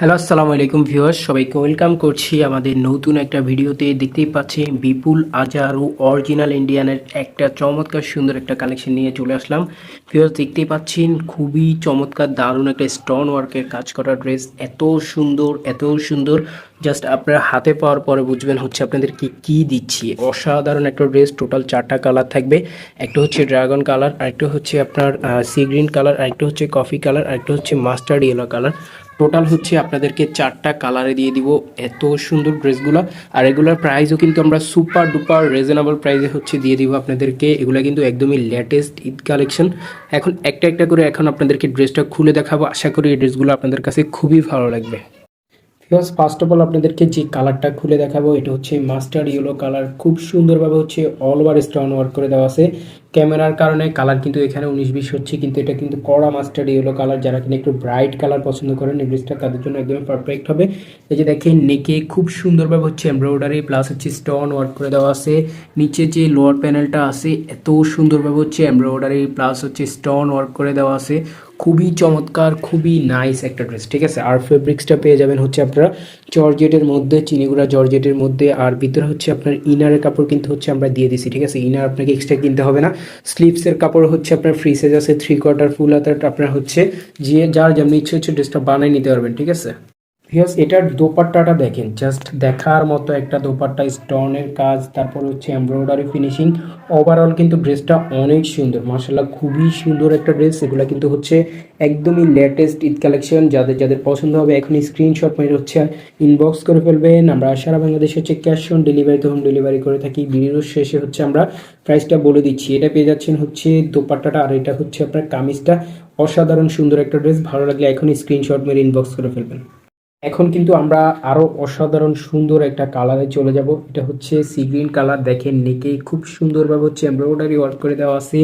Hello আসসালামু আলাইকুম viewers সবাইকে ওয়েলকাম করছি আমাদের নতুন একটা ভিডিওতে। দেখতেই পাচ্ছেন, বিপুল আজারু অরিজিনাল ইন্ডিয়ানের একটা চমৎকার সুন্দর একটা কালেকশন নিয়ে চলে আসলাম। ভিউয়ার্স দেখতেই পাচ্ছেন, খুবই চমৎকার, দারুণ একটা স্টোন ওয়ার্কের কাজ করা ড্রেস এত সুন্দর এত সুন্দর। জাস্ট আপনারা হাতে পাওয়ার পরে বুঝবেন হচ্ছে আপনাদেরকে কি দিচ্ছি। অসাধারণ একটা ড্রেস টোটাল চারটা কালার থাকবে। একটা হচ্ছে ড্রাগন কালার আরেকটা হচ্ছে আপনার সি গ্রিন কালার আরেকটা হচ্ছে কফি কালার আরেকটা হচ্ছে মাস্টার্ড ইয়েলো কালার টোটাল হচ্ছে আপনাদেরকে চারটা কালারে দিয়ে দিব এত সুন্দর ড্রেসগুলো। আর এগুলোর প্রাইসও কিন্তু আমরা সুপার ডুপার রিজনেবল প্রাইসে হচ্ছে দিয়ে দিব আপনাদেরকে। এগুলো কিন্তু একদমই লেটেস্ট ঈদ কালেকশন এখন একটা একটা করে এখন আপনাদেরকে ড্রেসটা খুলে দেখাবো। আশা করি এই ড্রেসগুলো আপনাদের কাছে খুবই ভালো লাগবে। ফিওস ফার্স্ট অফ অল আপনাদেরকে যে কালারটা খুলে দেখাবো, এটা হচ্ছে মাস্টার্ড ইয়েলো কালার খুব সুন্দরভাবে হচ্ছে অল ওভার স্টোন ওয়ার্ক করে দেওয়া আছে। ক্যামেরার কারণে কালার কিন্তু এখানে উনিশ বিশ হচ্ছে, কিন্তু এটা কিন্তু কড়া মাস্টার্ড ইয়েলো কালার যারা কিনা একটু ব্রাইট কালার পছন্দ করেন ড্রেসটা তাদের জন্য একদম পারফেক্ট হবে। এই যে দেখেন নেকে খুব সুন্দরভাবে হচ্ছে এমব্রয়ডারি প্লাস হচ্ছে স্টোন ওয়ার্ক করে দেওয়া আছে। নিচে যে লোয়ার প্যানেলটা আছে, এত সুন্দরভাবে হচ্ছে এমব্রয়ডারি প্লাস হচ্ছে স্টোন ওয়ার্ক করে দেওয়া আছে। খুবই চমৎকার, খুবই নাইস একটা ড্রেস ঠিক আছে? আর ফেব্রিক্সটা পেয়ে যাবেন হচ্ছে আপনারা জর্জেটের মধ্যে, চিনিগুড়া জর্জেটের মধ্যে, আর ভিতরে হচ্ছে আপনার ইনারের কাপড় কিন্তু হচ্ছে আমরা দিয়ে দিছি, ঠিক আছে? ইনার আপনাকে এক্সট্রা কিনতে হবে না। স্লিপসের কাপড় হচ্ছে আপনার ফ্রি সাইজ আছে থ্রি কোয়ার্টার ফুল হাতার আপনার হচ্ছে যে যার যেমন ইচ্ছে হচ্ছে ড্রেসটা বানিয়ে নিতে পারবেন, ঠিক আছে? ভিয়াস এটার দোপাট্টাটা দেখেন জাস্ট দেখার মতো একটা দোপাট্টা স্টোনের কাজ, তারপর হচ্ছে এমব্রয়ডারি ফিনিশিং ওভারঅল কিন্তু ড্রেসটা অনেক সুন্দর মার্শাল্লাহ খুবই সুন্দর একটা ড্রেস এগুলো কিন্তু হচ্ছে একদমই লেটেস্ট ঈদ কালেকশন যাদের যাদের পছন্দ হবে এখনই স্ক্রিনশট মেরে হচ্ছে ইনবক্স করে ফেলবেন, আমরা সারা বাংলাদেশে হচ্ছে ক্যাশ অন ডেলিভারিতে হোম ডেলিভারি করে থাকি, ভিডিওর শেষে হচ্ছে আমরা প্রাইসটা বলে দিচ্ছি, এটা পেয়ে যাচ্ছেন হচ্ছে দোপাট্টাটা, আর এটা হচ্ছে আপনার কামিজটা, অসাধারণ সুন্দর একটা ড্রেস ভালো লাগলে এখনই স্ক্রিনশট মেরে ইনবক্স করে ফেলবেন। এখন কিন্তু আমরা আরও অসাধারণ সুন্দর একটা কালারে চলে যাব। এটা হচ্ছে সি গ্রিন কালার দেখেন, নেকে খুব সুন্দরভাবে হচ্ছে এমব্রয়ডারি ওয়ার্ক করে দেওয়া আছে।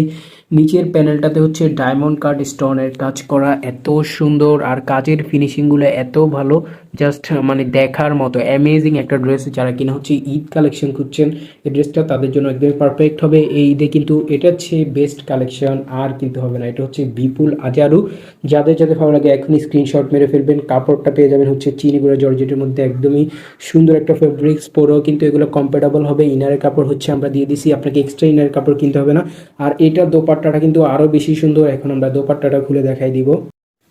নিচের প্যানেলটাতে হচ্ছে ডায়মন্ড কাট স্টোনের কাজ করা এত সুন্দর আর কাজের ফিনিশিংগুলো এত ভালো, জাস্ট মানে দেখার মতো। অ্যামেজিং একটা ড্রেস যারা কিনা হচ্ছে ঈদ কালেকশন খুঁজছেন, এই ড্রেসটা তাদের জন্য একদমই পারফেক্ট হবে। এই ঈদে কিন্তু এটা হচ্ছে বেস্ট কালেকশন আর কিন্তু হবে না। এটা হচ্ছে বিপুল আজারু যাদের যাদের ভালো লাগে এখনই স্ক্রিনশট মেরে ফেলবেন। কাপড়টা পেয়ে যাবেন হচ্ছে চিনিগুড়া জর্জেটের মধ্যে একদমই সুন্দর একটা ফেব্রিক্স পরেও কিন্তু এগুলো কম্পেটেবল হবে। ইনারের কাপড় হচ্ছে আমরা দিয়ে দিছি। আপনাকে এক্সট্রা ইনারের কাপড় কিনতে হবে না। আর এটা দোপাট্টাটা কিন্তু আরও বেশি সুন্দর। এখন আমরা দোপাট্টাটা খুলে দেখাই দিব।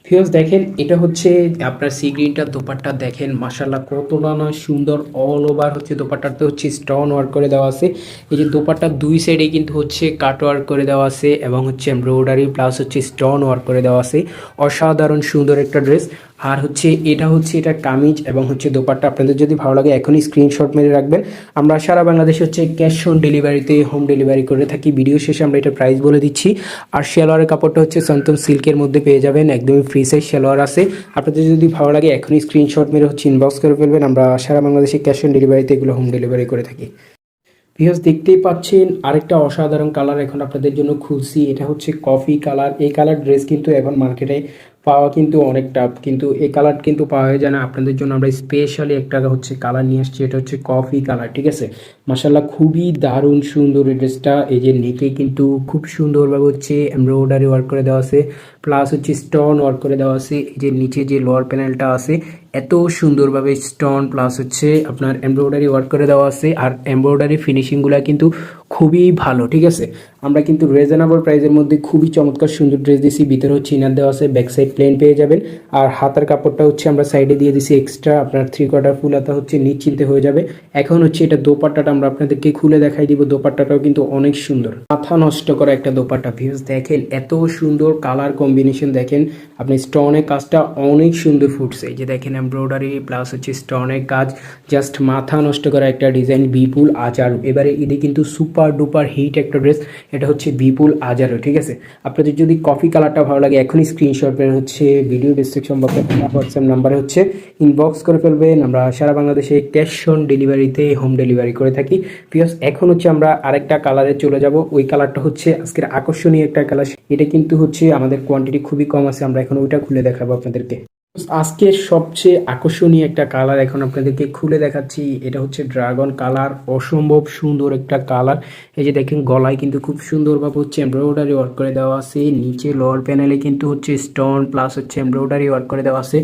ফিওস দেখেন, এটা হচ্ছে আপনার সি গ্রিনটা দোপাট্টা। দেখেন মাসাল্লাহ কতটা না সুন্দর অল ওভার হচ্ছে দোপাট্টাতে হচ্ছে স্টোন ওয়ার্ক করে দেওয়া আছে। এই যে দোপাট্টার দুই সাইডে কিন্তু হচ্ছে কাট ওয়ার্ক করে দেওয়া আছে এবং হচ্ছে এমব্রয়ডারি প্লাস হচ্ছে স্টোন ওয়ার্ক করে দেওয়া আছে। অসাধারণ সুন্দর একটা ড্রেস আর হচ্ছে এটা হচ্ছে এটা কামিজ এবং হচ্ছে দোপাট্টা। আপনাদের যদি ভালো লাগে, এখনই স্ক্রিনশট মেরে রাখবেন। আমরা সারা বাংলাদেশে হচ্ছে ক্যাশ অন ডেলিভারিতে হোম ডেলিভারি করে থাকি। ভিডিও শেষে আমরা এটা প্রাইস বলে দিচ্ছি। আর শেলোয়ারের কাপড়টা হচ্ছে সন্তম সিল্কের মধ্যে পেয়ে যাবেন। একদমই ফ্রি সাইজ শেলোয়ার আছে। আপনাদের যদি ভালো লাগে, এখনই স্ক্রিনশট মেরে হচ্ছে ইনবক্স করে ফেলবেন। আমরা সারা বাংলাদেশে ক্যাশ অন ডেলিভারিতে এগুলো হোম ডেলিভারি করে থাকি। ভিউস দেখতেই পাচ্ছেন, আরেকটা অসাধারণ কালার এখন আপনাদের জন্য খুলছি। এটা হচ্ছে কফি কালার এই কালার ড্রেস কিন্তু এখন মার্কেটে পাওয়া কিন্তু অনেক টাফ কিন্তু এই কালার কিন্তু পাওয়া যায় না। আপনাদের জন্য আমরা স্পেশালি একটা হচ্ছে কালার নিয়ে আসছি, এটা হচ্ছে কফি কালার ঠিক আছে? মাসাল্লাহ খুবই দারুণ সুন্দর এই ড্রেসটা এই যে নেকে কিন্তু খুব সুন্দরভাবে হচ্ছে এমব্রয়ডারি ওয়ার্ক করে দেওয়া আছে প্লাস হচ্ছে স্টোন ওয়ার্ক করে দেওয়া আছে। এই যে নিচে যে লোয়ার প্যানেলটা আছে, এত সুন্দরভাবে স্টোন প্লাস হচ্ছে আপনার এমব্রয়ডারি ওয়ার্ক করে দেওয়া আছে। আর এমব্রয়ডারি ফিনিশিংগুলো কিন্তু খুবই ভালো, ঠিক আছে? আমরা কিন্তু রিজনেবল প্রাইসের মধ্যে খুবই চমৎকার সুন্দর ড্রেস দিছি। ভিতরে হচ্ছে ইনার দেওয়া আছে ব্যাক সাইড প্লেন পেয়ে যাবেন। আর হাতার কাপড়টা হচ্ছে আমরা সাইডে দিয়ে দিছি এক্সট্রা আপনার থ্রি কোয়ার্টার ফুল হাতা হচ্ছে নিশ্চিন্তে হয়ে যাবে। এখন হচ্ছে এটা দোপাট্টাটা আমরা আপনাদেরকে খুলে দেখাই দিব। দোপাট্টাটাও কিন্তু অনেক সুন্দর। মাথা নষ্ট করা একটা দোপাট্টা ভিউজ দেখেন এত সুন্দর কালার কম্বিনেশন দেখেন আপনি স্টোনের কাজটা অনেক সুন্দর ফুটছে। যে দেখেন এমব্রয়ডারি প্লাস হচ্ছে স্টোনের কাজ জাস্ট মাথা নষ্ট করা একটা ডিজাইন বিপুল আচার। এবারে এটি কিন্তু সুপার ডুপার হিট একটা ড্রেস, এটা হচ্ছে বিপুল আজারও ঠিক আছে? আপনাদের যদি কফি কালারটা ভালো লাগে, এখনই স্ক্রিনশট পেন হচ্ছে ভিডিও ডিসক্রিপশন বক্সে হোয়াটসঅ্যাপ নাম্বারে হচ্ছে ইনবক্স করে ফেলবেন আমরা সারা বাংলাদেশে ক্যাশ অন ডেলিভারিতে হোম ডেলিভারি করে থাকি। প্লাস এখন হচ্ছে আমরা আরেকটা কালারে চলে যাব, ওই কালারটা হচ্ছে আজকের আকর্ষণীয় একটা কালার এটা কিন্তু হচ্ছে আমাদের কোয়ান্টিটি খুবই কম আছে, আমরা এখন ওইটা খুলে দেখাবো আপনাদেরকে। আজকের সবচেয়ে আকর্ষণীয় একটা কালার এখন আপনাদেরকে খুলে দেখাচ্ছি। এটা হচ্ছে ড্রাগন কালার অসম্ভব সুন্দর একটা কালার এই যে দেখেন, গলায় কিন্তু খুব সুন্দরভাবে হচ্ছে এমব্রয়ডারি ওয়ার্ক করে দেওয়া আছে। নিচে লোয়ার প্যানেলে কিন্তু হচ্ছে স্টোন প্লাস হচ্ছে এমব্রয়ডারি ওয়ার্ক করে দেওয়া আছে।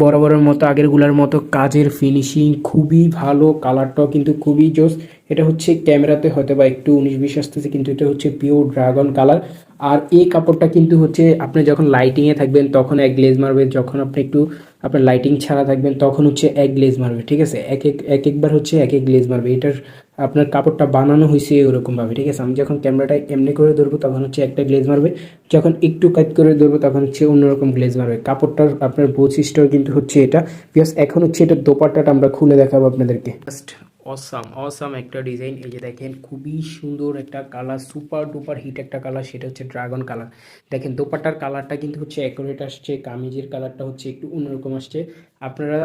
বরাবরের মতো, আগেরগুলোর মতো কাজের ফিনিশিং খুবই ভালো কালারটাও কিন্তু খুবই জোস। এটা হচ্ছে ক্যামেরাতে হয়তো বা একটু উনিশ বিশ আসতেছে, কিন্তু এটা হচ্ছে পিওর ড্রাগন কালার আর এই কাপড়টা কিন্তু হচ্ছে আপনি যখন লাইটিংয়ে থাকবেন, তখন এক গ্লেজ মারবেন, যখন আপনি একটু আপনার লাইটিং ছাড়া থাকবেন, তখন হচ্ছে এক গ্লেজ মারবে, ঠিক আছে? এক এক এক একবার হচ্ছে এক এক গ্লেজ মারবে। এটার আপনার কাপড়টা বানানো হয়েছে এরকমভাবে, ঠিক আছে? আমি যখন ক্যামেরাটা এমনি করে ধরবো, তখন হচ্ছে একটা গ্লেজ মারবে। যখন একটু কাজ করে ধরবো, তখন হচ্ছে অন্যরকম গ্লেজ মারবে। কাপড়টার আপনার বৈশিষ্ট্য কিন্তু হচ্ছে এটা বিকজ এখন হচ্ছে এটা দোপাট্টাটা আমরা খুলে দেখাবো আপনাদেরকে। জাস্ট অসাম অসাম একটা ডিজাইন এই যে দেখেন, খুবই সুন্দর একটা কালার সুপার ডুপার হিট একটা কালার সেটা হচ্ছে ড্রাগন কালার দেখেন, দোপাট্টার কালারটা কিন্তু হচ্ছে অ্যাকুরেট আসছে, কামিজের কালারটা হচ্ছে একটু অন্যরকম আসছে। আপনারা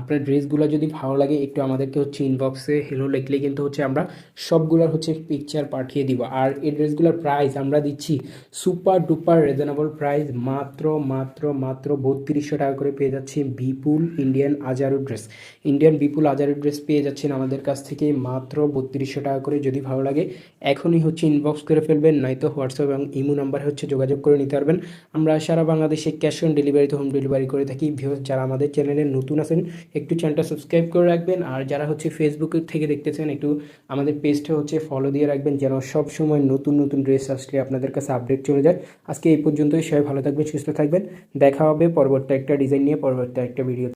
আপনার ড্রেসগুলো যদি ভালো লাগে, একটু আমাদেরকে হচ্ছে ইনবক্সে হেলো লিখলে কিন্তু হচ্ছে আমরা সবগুলোর হচ্ছে পিকচার পাঠিয়ে দিব। আর এই ড্রেসগুলোর প্রাইস আমরা দিচ্ছি সুপার ডুপার রিজনেবল প্রাইস মাত্র মাত্র মাত্র বত্রিশশো টাকা করে পেয়ে যাচ্ছি বিপুল ইন্ডিয়ান আজারু ড্রেস ইন্ডিয়ান বিপুল আজারু ড্রেস পেয়ে যাচ্ছেন আমাদের কাছ থেকে মাত্র বত্রিশশো টাকা করে। যদি ভালো লাগে, এখনই হচ্ছে ইনবক্স করে ফেলবেন, নয়তো হোয়াটসঅ্যাপ এবং ইমো নাম্বারে হচ্ছে যোগাযোগ করে নিতে পারবেন। আমরা সারা বাংলাদেশে ক্যাশ অন ডেলিভারিতে হোম ডেলিভারি করে থাকি। ভিউয়ার্স যারা আমাদের চ্যানেলে নতুন আছেন, একটু চ্যানেলটা সাবস্ক্রাইব করে রাখবেন। আর যারা হচ্ছে ফেসবুক থেকে দেখতেছেন, একটু আমাদের পেজটা হচ্ছে ফলো দিয়ে রাখবেন, যেন সব সময় নতুন নতুন ড্রেস আসলে আপনাদের কাছে আপডেট চলে যায়। আজকে এই পর্যন্তই, সবাই ভালো থাকবেন, সুস্থ থাকবেন। দেখা হবে পরবর্তী একটা ডিজাইন নিয়ে, পরবর্তী একটা ভিডিও